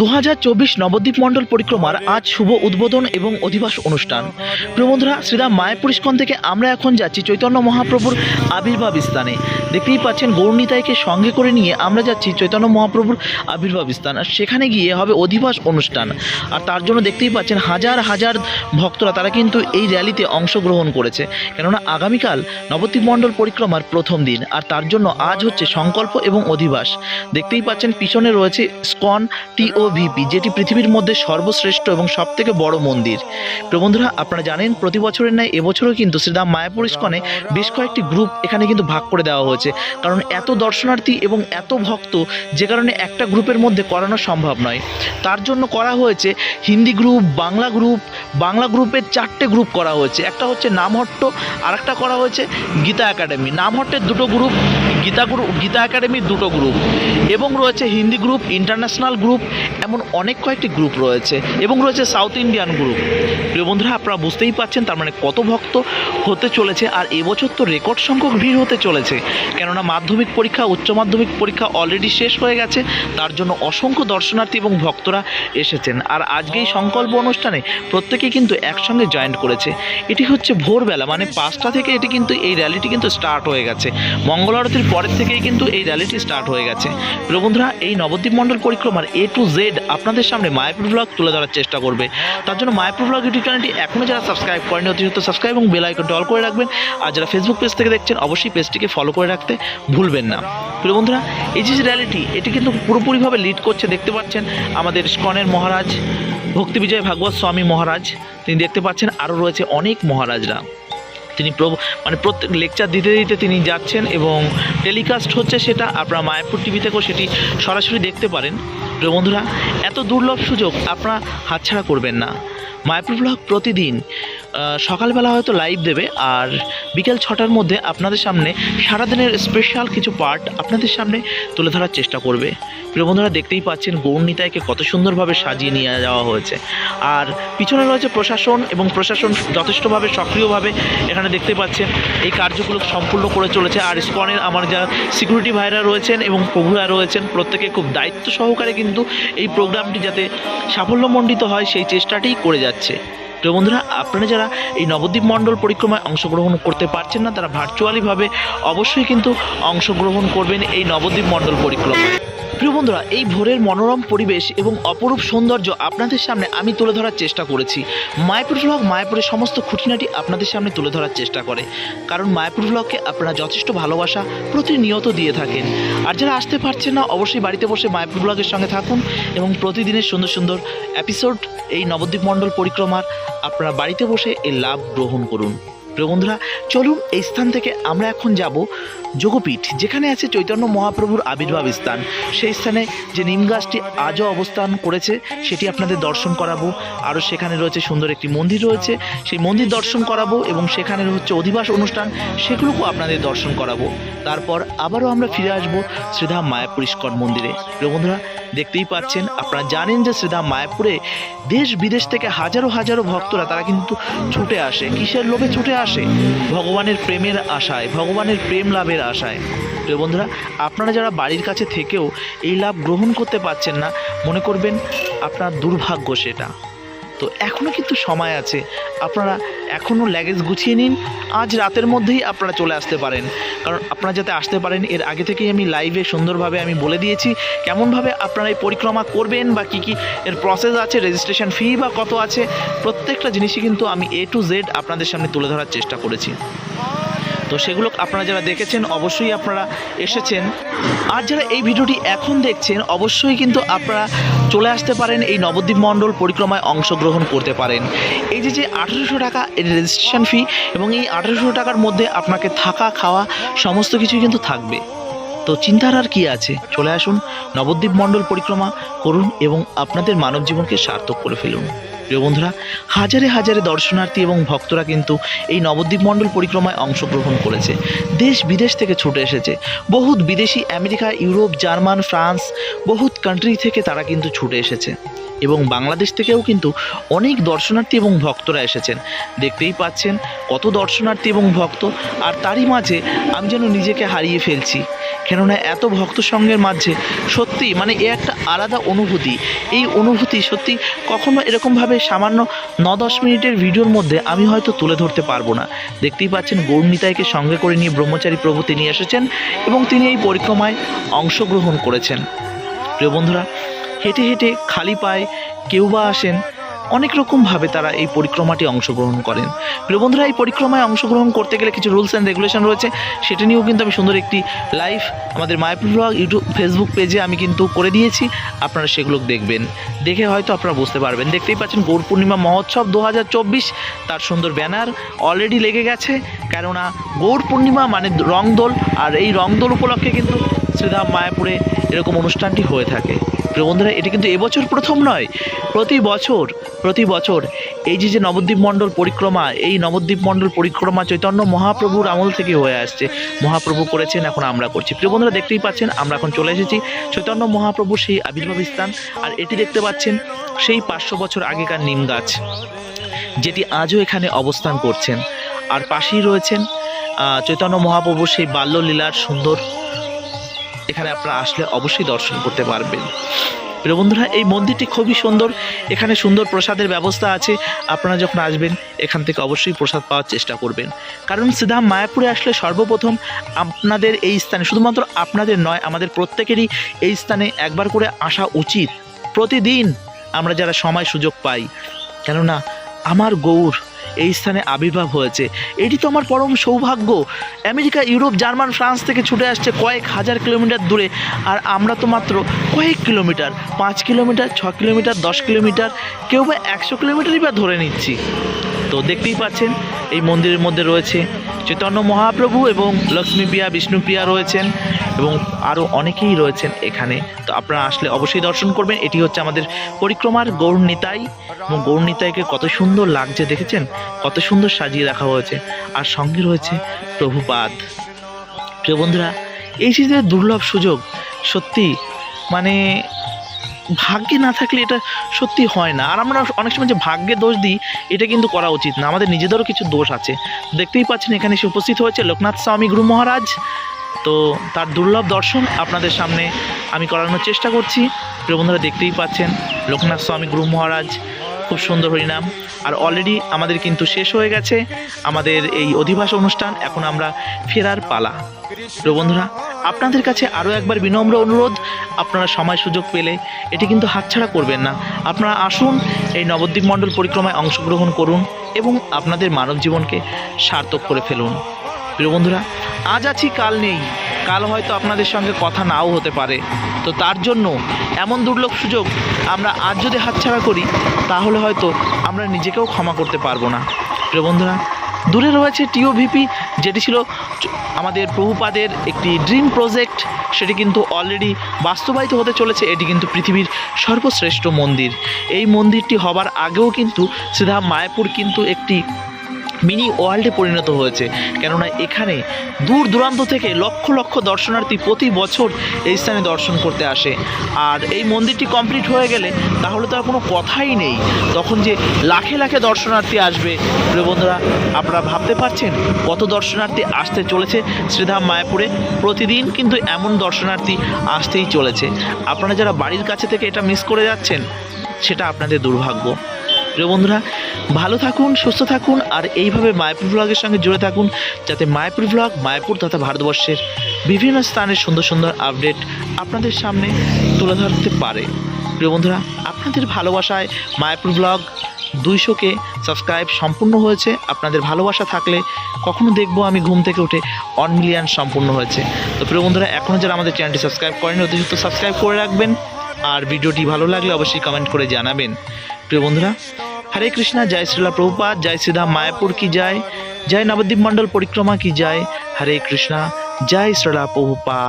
দু হাজার চব্বিশ নবদ্বীপ মণ্ডল পরিক্রমার আজ শুভ উদ্বোধন এবং অধিবাস অনুষ্ঠান। প্রিয় বন্ধুরা, শ্রীরাম মায়াপুর ইস্কন থেকে আমরা এখন যাচ্ছি চৈতন্য মহাপ্রভুর আবির্ভাব স্থানে। দেখতেই পাচ্ছেন, গৌরনীতাইকে সঙ্গে করে নিয়ে আমরা যাচ্ছি চৈতন্য মহাপ্রভুর আবির্ভাব স্থান। আর সেখানে গিয়ে হবে অধিবাস অনুষ্ঠান। আর তার জন্য দেখতেই পাচ্ছেন, হাজার হাজার ভক্তরা তারা কিন্তু এই র্যালিতে অংশগ্রহণ করেছে। কেননা আগামীকাল নবদ্বীপ মণ্ডল পরিক্রমার প্রথম দিন। আর তার জন্য আজ হচ্ছে সংকল্প এবং অধিবাস। দেখতেই পাচ্ছেন, পিছনে রয়েছে স্কন টিওভিপি যেটি পৃথিবীর মধ্যে সর্বশ্রেষ্ঠ এবং সবথেকে বড় মন্দির। প্রিয় বন্ধুরা, আপনারা জানেন, প্রতি বছরের ন্যায় এবছরও কিন্তু শ্রীরাম মায়াপুর ইস্কনে বেশ কয়েকটি গ্রুপ এখানে কিন্তু ভাগ করে দেওয়া হয়েছে। কারণ এত দর্শনার্থী এবং এত ভক্ত, যে কারণে একটা গ্রুপের মধ্যে করানো সম্ভব নয়। তার জন্য করা হয়েছে হিন্দি গ্রুপ, বাংলা গ্রুপ, বাংলা গ্রুপের চারটে গ্রুপ করা হয়েছে। একটা হচ্ছে নামহট্ট আর একটা করা হয়েছে গীতা একাডেমি। নামহট্টের দুটো গ্রুপ, গীতা গ্রুপ গীতা একাডেমির দুটো গ্রুপ। এবং রয়েছে হিন্দি গ্রুপ, ইন্টারন্যাশনাল গ্রুপ এমন অনেক কয়েকটি গ্রুপ রয়েছে এবং রয়েছে সাউথ ইন্ডিয়ান গ্রুপ। প্রিয় বন্ধুরা, আপনারা বুঝতেই পাচ্ছেন তার মানে কত ভক্ত হতে চলেছে আর এবছর তো রেকর্ড সংখ্যক ভিড় হতে চলেছে। কেননা মাধ্যমিক পরীক্ষা, উচ্চ মাধ্যমিক পরীক্ষা অলরেডি শেষ হয়ে গেছে। তার জন্য অসংখ্য দর্শনার্থী এবং ভক্তরা এসেছেন। আর আজকে এই সংকল্প অনুষ্ঠানে প্রত্যেকেই কিন্তু একসঙ্গে জয়েন্ট করেছে। এটি হচ্ছে ভোরবেলা মানে পাঁচটা থেকে এটি কিন্তু, এই র্যালিটি কিন্তু স্টার্ট হয়ে গেছে। মঙ্গল আরতির পরের থেকেই কিন্তু এই র্যালিটি স্টার্ট হয়ে গেছে। প্রিয় বন্ধুরা, এই নবদ্বীপ মণ্ডল পরিক্রমার এ টু জেড আপনাদের সামনে মায়াপুর ব্লগ তুলে ধরার চেষ্টা করবে। তার জন্য মায়াপুর ব্লগ ইউটিউব চ্যানেলটি এখনও যারা সাবস্ক্রাইব করেনি অতিরিক্ত সাবস্ক্রাইব এবং বেল আইকনটি অল করে রাখবেন। আর যারা ফেসবুক পেজ থেকে দেখছেন, অবশ্যই পেজটিকে ফলো করে রাখতে ভুলবেন না। প্রিয় বন্ধুরা, এই যে র্যালিটি এটি কিন্তু পুরোপুরিভাবে লিড করছে, দেখতে পাচ্ছেন আমাদের স্কনের মহারাজ, ভক্তি বিজয় ভাগবত স্বামী মহারাজ। তিনি দেখতে পাচ্ছেন আরও রয়েছে অনেক মহারাজরা। তিনি মানে প্রত্যেক লেকচার দিতে দিতে তিনি যাচ্ছেন এবং টেলিকাস্ট হচ্ছে সেটা আপনারা মায়াপুর টিভি থেকেও সেটি সরাসরি দেখতে পারেন। প্রিয় বন্ধুরা, এত দুর্লভ সুযোগ আপনারা হাতছাড়া করবেন না। মায়াপুর ব্লগ প্রতিদিন সকালবেলা হয়তো লাইভ দেবে আর বিকেল ছটার মধ্যে আপনাদের সামনে সারাদিনের স্পেশাল কিছু পার্ট আপনাদের সামনে তুলে ধরার চেষ্টা করবে। প্রিয় বন্ধুরা, দেখতেই পাচ্ছেন গৌরনীতাইকে কত সুন্দরভাবে সাজিয়ে নিয়ে যাওয়া হয়েছে। আর পিছনে রয়েছে প্রশাসন এবং প্রশাসন যথেষ্টভাবে সক্রিয়ভাবে এখানে দেখতে পাচ্ছেন এই কার্যগুলো সম্পূর্ণ করে চলেছে। আর স্কনের আমার যারা সিকিউরিটি ভাইরা রয়েছেন এবং প্রভুরা রয়েছেন, প্রত্যেকে খুব দায়িত্ব সহকারে কিন্তু এই প্রোগ্রামটি যাতে সাফল্যমণ্ডিত হয়, সেই চেষ্টাটিই করে যাচ্ছে। তো বন্ধুরা, আপনারা যারা এই নবদ্বীপ মণ্ডল পরিক্রমায় অংশগ্রহণ করতে পারছেন না, তারা ভার্চুয়ালিভাবে অবশ্যই কিন্তু অংশগ্রহণ করবেন এই নবদ্বীপ মণ্ডল পরিক্রমায়। প্রিয় বন্ধুরা, এই ভোরের মনোরম পরিবেশ এবং অপরূপ সৌন্দর্য আপনাদের সামনে আমি তুলে ধরার চেষ্টা করেছি। মায়াপুর ব্লগ মায়াপুরের সমস্ত খুঁটিনাটি আপনাদের সামনে তুলে ধরার চেষ্টা করে। কারণ মায়াপুর ব্লগকে আপনারা যথেষ্ট ভালোবাসা প্রতিনিয়ত দিয়ে থাকেন। আর যারা আসতে পারছেন না, অবশ্যই বাড়িতে বসে মায়াপুর ব্লগের সঙ্গে থাকুন এবং প্রতিদিনের সুন্দর সুন্দর এপিসোড এই নবদ্বীপ মণ্ডল পরিক্রমার আপনারা বাড়িতে বসে এই লাভ গ্রহণ করুন। প্রিয় বন্ধুরা, চলুন এই স্থান থেকে আমরা এখন যাব যোগপীঠ, যেখানে আছে চৈতন্য মহাপ্রভুর আবির্ভাব স্থান। সেই স্থানে যে নিম গাছটি আজও অবস্থান করেছে, সেটি আপনাদের দর্শন করাবো। আরও সেখানে রয়েছে সুন্দর একটি মন্দির রয়েছে, সেই মন্দির দর্শন করাবো এবং সেখানে হচ্ছে অধিবাস অনুষ্ঠান, সেগুলোকেও আপনাদের দর্শন করাবো। তারপর আবারও আমরা ফিরে আসব শ্রীধাম মায়াপুর ইস্কন মন্দিরে। প্রিয় বন্ধুরা দেখতেই পাচ্ছেন, আপনারা জানেন যে শ্রীধাম মায়াপুরে দেশ বিদেশ থেকে হাজারো হাজারো ভক্তরা, তারা কিন্তু ছুটে আসে। কিসের লোভে ছুটে আসে? ভগবানের প্রেমের আশায়, ভগবানের প্রেম লাভের আশায়। প্রিয় বন্ধুরা, আপনারা যারা বাড়ির কাছে থেকেও এই লাভ গ্রহণ করতে পারছেন না, মনে করবেন আপনার দুর্ভাগ্য সেটা। তো এখনও কিন্তু সময় আছে। আপনারা এখনও ল্যাগেজ গুছিয়ে নিন। আজ রাতের মধ্যেই আপনারা চলে আসতে পারেন। কারণ আপনারা যাতে আসতে পারেন, এর আগে থেকেই আমি লাইভে সুন্দরভাবে আমি বলে দিয়েছি, কেমনভাবে আপনারা এই পরিক্রমা করবেন বা কী কী এর প্রসেস আছে রেজিস্ট্রেশন ফি বা কত আছে, প্রত্যেকটা জিনিসই কিন্তু আমি এ টু জেড আপনাদের সামনে তুলে ধরার চেষ্টা করেছি। তো সেগুলো আপনারা যারা দেখেছেন, অবশ্যই আপনারা এসেছেন। আর যারা এই ভিডিওটি এখন দেখছেন, অবশ্যই কিন্তু আপনারা চলে আসতে পারেন, এই নবদ্বীপ মণ্ডল পরিক্রমায় অংশগ্রহণ করতে পারেন। এই যে যে আঠেরোশো টাকা রেজিস্ট্রেশন ফি এবং এই আঠেরোশো টাকার মধ্যে আপনাকে থাকা, খাওয়া সমস্ত কিছুই কিন্তু থাকবে। তো চিন্তার আর কি আছে? চলে আসুন নবদ্বীপ মণ্ডল পরিক্রমা করুন এবং আপনাদের মানব জীবনকে সার্থক করে ফেলুন। প্রিয় বন্ধুরা, হাজারে হাজারে দর্শনার্থী এবং ভক্তরা কিন্তু এই নবদ্বীপ মণ্ডল পরিক্রমায় অংশগ্রহণ করেছে। দেশ বিদেশ থেকে ছুটে এসেছে। বহুত বিদেশি, আমেরিকা, ইউরোপ, জার্মান, ফ্রান্স, বহুত কান্ট্রি থেকে তারা কিন্তু ছুটে এসেছে। এবং বাংলাদেশ থেকেও কিন্তু অনেক দর্শনার্থী এবং ভক্তরা এসেছেন। দেখতেই পাচ্ছেন কত দর্শনার্থী এবং ভক্ত, আর তারই মাঝে আমি যেন নিজেকে হারিয়ে ফেলছি। কেননা এত ভক্ত সঙ্গের মাঝে সত্যি মানে এ একটা আলাদা অনুভূতি। এই অনুভূতি সত্যি কখনো এরকমভাবে সামান্য ন দশ মিনিটের ভিডিওর মধ্যে আমি হয়তো তুলে ধরতে পারব না। দেখতেই পাচ্ছেন গৌরনিতাইকে সঙ্গে করে নিয়ে ব্রহ্মচারী প্রভু তিনি এসেছেন এবং তিনি এই পরিক্রমায় অংশগ্রহণ করেছেন। প্রিয় বন্ধুরা হেঁটে হেঁটে খালি পায়ে কেউ বা আসেন, অনেক রকমভাবে তারা এই পরিক্রমাটি অংশগ্রহণ করেন। প্রিয় বন্ধুরা, এই পরিক্রমায় অংশগ্রহণ করতে গেলে কিছু রুলস অ্যান্ড রেগুলেশন রয়েছে। সেটা নিয়েও কিন্তু আমি সুন্দর একটি লাইভ আমাদের মায়াপুর ব্লগ, ইউটিউব, ফেসবুক পেজে আমি কিন্তু করে দিয়েছি। আপনারা সেগুলো দেখবেন। দেখে হয়তো আপনারা বুঝতে পারবেন। দেখতেই পাচ্ছেন গৌর পূর্ণিমা মহোৎসব দু হাজার চব্বিশ, তার সুন্দর ব্যানার অলরেডি লেগে গেছে। কেননা গৌর পূর্ণিমা মানে রংদোল, আর এই রংদোল উপলক্ষে কিন্তু শ্রীধাম মায়াপুরে এরকম অনুষ্ঠানটি হয়ে থাকে। প্রিয় বন্ধুরা, এটি কিন্তু এবছর প্রথম নয়, প্রতি বছর প্রতি বছর এই যে যে নবদ্বীপ মণ্ডল পরিক্রমা, এই নবদ্বীপ মণ্ডল পরিক্রমা চৈতন্য মহাপ্রভুর আমল থেকে হয়ে আসছে। মহাপ্রভু করেছেন, এখন আমরা করছি। প্রিয় বন্ধুরা, দেখতেই পাচ্ছেন, আমরা এখন চলে এসেছি চৈতন্য মহাপ্রভুর সেই আবির্ভাব স্থান। আর এটি দেখতে পাচ্ছেন, সেই পাঁচশো বছর আগেকার নিম গাছ, যেটি আজও এখানে অবস্থান করছেন। আর পাশেই রয়েছেন চৈতন্য মহাপ্রভুর সেই বাল্যলীলার সুন্দর এখানে আপনারা আসলে অবশ্যই দর্শন করতে পারবেন। প্রিয় বন্ধুরা, এই মন্দিরটি খুবই সুন্দর। এখানে সুন্দর প্রসাদের ব্যবস্থা আছে। আপনারা যখন আসবেন, এখান থেকে অবশ্যই প্রসাদ পাওয়ার চেষ্টা করবেন। কারণ সিধাম মায়াপুরে আসলে সর্বপ্রথম আপনাদের এই স্থানে, শুধুমাত্র আপনাদের নয়, আমাদের প্রত্যেকেরই এই স্থানে একবার করে আসা উচিত। প্রতিদিন আমরা যারা সময় সুযোগ পাই। কেননা আমার গৌর, এই স্থানে আবির্ভাব হয়েছে। এটি তো আমার পরম সৌভাগ্য। আমেরিকা, ইউরোপ, জার্মান, ফ্রান্স থেকে ছুটে আসছে কয়েক হাজার কিলোমিটার দূরে। আর আমরা তো মাত্র কয়েক কিলোমিটার, পাঁচ কিলোমিটার, ছ কিলোমিটার, দশ কিলোমিটার, কেউ বা একশো কিলোমিটারই বা ধরে নিচ্ছি। তো দেখতেই পাচ্ছেন, এই মন্দিরের মধ্যে রয়েছে চৈতন্য মহাপ্রভু এবং লক্ষ্মীপ্রিয়া বিষ্ণুপ্রিয়া রয়েছেন এবং আরও অনেকেই রয়েছেন এখানে। তো আপনারা আসলে অবশ্যই দর্শন করবেন। এটি হচ্ছে আমাদের পরিক্রমার গৌর নিতাই এবং গৌর নিতাইকে কত সুন্দর লাগছে, দেখেছেন? কত সুন্দর সাজিয়ে রাখা হয়েছে। আর সঙ্গে রয়েছে প্রভুপাদ। প্রিয় বন্ধুরা, এই যে দুর্লভ সুযোগ, সত্যি মানে ভাগ্যে না থাকলে এটা সত্যি হয় না। আর আমরা অনেক সময় যে ভাগ্যে দোষ দিই, এটা কিন্তু করা উচিত না। আমাদের নিজেদেরও কিছু দোষ আছে। দেখতেই পাচ্ছেন এখানে এসে উপস্থিত হয়েছে লোকনাথ স্বামী গুরু মহারাজ। তো তার দুর্লভ দর্শন আপনাদের সামনে আমি করানোর চেষ্টা করছি। প্রিয় বন্ধুরা, দেখতেই পাচ্ছেন লোকনাথ স্বামী গুরু মহারাজ। খুব সুন্দর হরিনাম। আর অলরেডি আমাদের কিন্তু শেষ হয়ে গেছে। আমাদের এই অধিবাস অনুষ্ঠান। এখন আমরা ফেরার পালা। প্রিয় বন্ধুরা আপনাদের কাছে আরও একবার বিনম্র অনুরোধ, আপনারা সময় সুযোগ পেলে এটি কিন্তু হাতছাড়া করবেন না। আপনারা আসুন, এই নবদ্বীপ মণ্ডল পরিক্রমায় অংশগ্রহণ করুন এবং আপনাদের মানব জীবনকে সার্থক করে ফেলুন। প্রিয় বন্ধুরা, আজ আছি, কাল নেই। কাল হয়তো আপনাদের সঙ্গে কথা নাও হতে পারে। তো তার জন্য এমন দুর্লভ সুযোগ আমরা আজ যদি হাতছাড়া করি, তাহলে হয়তো আমরা নিজেকেও ক্ষমা করতে পারব না। প্রিয় বন্ধুরা, দূরে রয়েছে টিওভিপি, যেটি ছিল আমাদের প্রভুপাদের একটি ড্রিম প্রজেক্ট সেটি কিন্তু অলরেডি বাস্তবায়িত হতে চলেছে। এটি কিন্তু পৃথিবীর সর্বশ্রেষ্ঠ মন্দির। এই মন্দিরটি হবার আগেও কিন্তু সিধা মায়াপুর কিন্তু একটি মিনি ওয়ার্ল্ডে পরিণত হয়েছে। কেননা এখানে দূর দূরান্ত থেকে লক্ষ লক্ষ দর্শনার্থী প্রতি বছর এই স্থানে দর্শন করতে আসে। আর এই মন্দিরটি কমপ্লিট হয়ে গেলে তাহলে তো আর কোনো কথাই নেই। তখন যে লাখে লাখে দর্শনার্থী আসবে বন্ধুরা, আপনারা ভাবতে পারছেন কত দর্শনার্থী আসতে চলেছে শ্রীধাম মায়াপুরে? প্রতিদিন কিন্তু এমন দর্শনার্থী আসতেই চলেছে। আপনারা যারা বাড়ির কাছে থেকে এটা মিস করে যাচ্ছেন, সেটা আপনাদের দুর্ভাগ্য। প্রিয় বন্ধুরা, ভালো থাকুন, সুস্থ থাকুন, আর এইভাবে মায়াপুর ব্লগের সঙ্গে জুড়ে থাকুন, যাতে মায়াপুর ব্লগ মায়াপুর তথা ভারতবর্ষের বিভিন্ন স্থানের সুন্দর সুন্দর আপডেট আপনাদের সামনে তুলে ধরতে পারে। প্রিয় বন্ধুরা, আপনাদের ভালোবাসায় মায়াপুর ব্লগ দুইশোকে সাবস্ক্রাইব সম্পূর্ণ হয়েছে। আপনাদের ভালোবাসা থাকলে কখনো দেখব আমি ঘুম থেকে উঠে ওয়ান মিলিয়ন সম্পূর্ণ হয়েছে। তো প্রিয় বন্ধুরা এখনও যারা আমাদের চ্যানেলটি সাবস্ক্রাইব করেন অতি সাবস্ক্রাইব করে রাখবেন। আর ভিডিওটি ভালো লাগলে অবশ্যই কমেন্ট করে জানাবেন। প্রিয় বন্ধুরা হরে কৃষ্ণা, জয় শ্রীলা প্রভুপাত জয় শ্রীধাম মায়াপুর কি জয় জয় নবদ্বীপ মণ্ডল পরিক্রমা কি জয় হরে কৃষ্ণা, জয় শ্রীলা প্রভুপাদ।